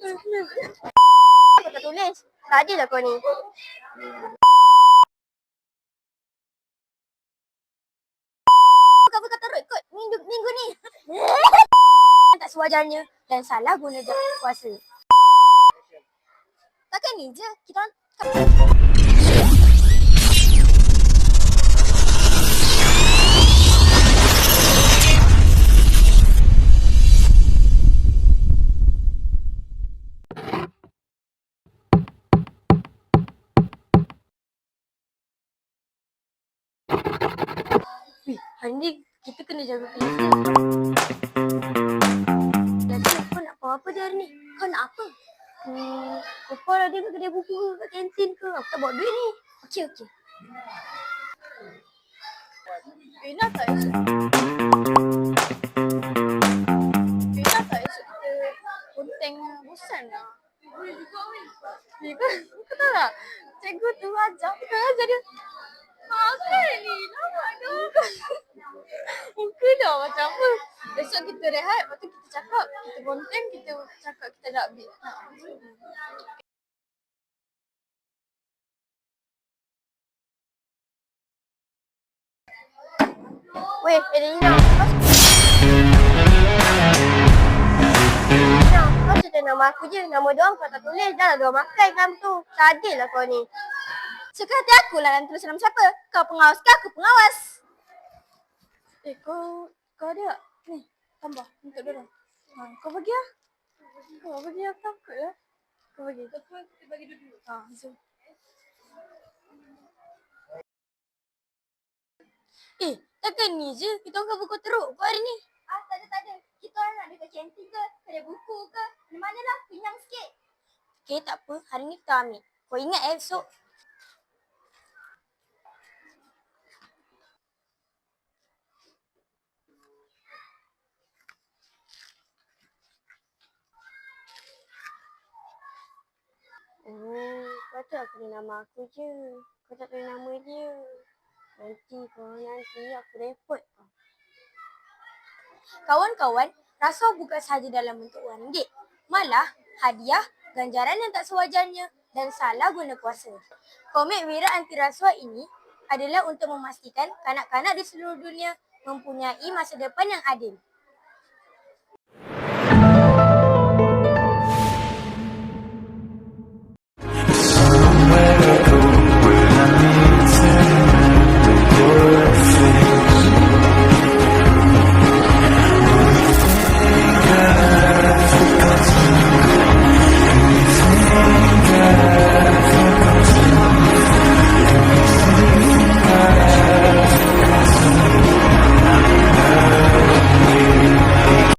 Tak tulis. Tak adil lah kau ni. Kau kata kot minggu, minggu ni. tak sewajarnya dan salah guna jawab kuasa. Takkan ni je kita orang Ni kita kena jaga ni. Jadi apa nak buat apa dia hari ni? Kau nak apa? Hmm, Upah lah dia kat kedai buku ke kat kantin ke? Aku tak bawa duit ni. Okey, okey. Nak tak esok? Nak tak esok kita konteng busan lah? Eh, kau, kau tahu tak? Cikgu tu ajar, kita ajar dia. Apa ni? Nampak tu? Muka dah macam apa? Esok kita rehat, lepas tu kita cakap. Kita konteng, kita cakap kita nak ambil. Nak. Weh, Elina. Elina, kau cerita nama aku je. Nama dia orang kau tak tulis. Dah lah dia orang makan dalam tu. Tak adil lah kau ni. Sekarang hati aku lah yang tulis nama siapa. Kau pengawas ke aku pengawas? Eh, kau, kau ada? Ni, tambah untuk dia orang. Ha, kau bagi lah. Kau bagi aku takut lah. Kau bagi. Ataupun kita bagi dua-dua. Ha, so. Eh, takkan ni je. Kita orang cover kau teruk kau hari ni. Ah, tak ada, tak ada. Kita orang nak dekat kantin ke, kedai buku ke, mana-mana lah, pinjam sikit. Okay, tak apa. Hari ni kita ambil. Kau ingat eh, esok. Patut aku tulis nama aku je. Kau tak tulis nama dia. Nanti kau nanti aku report kau. Kawan-kawan, rasuah bukan sahaja dalam bentuk ringgit. Malah, hadiah, ganjaran yang tak sewajarnya dan salah guna kuasa. Komik Wira Anti Rasuah ini adalah untuk memastikan kanak-kanak di seluruh dunia mempunyai masa depan yang adil.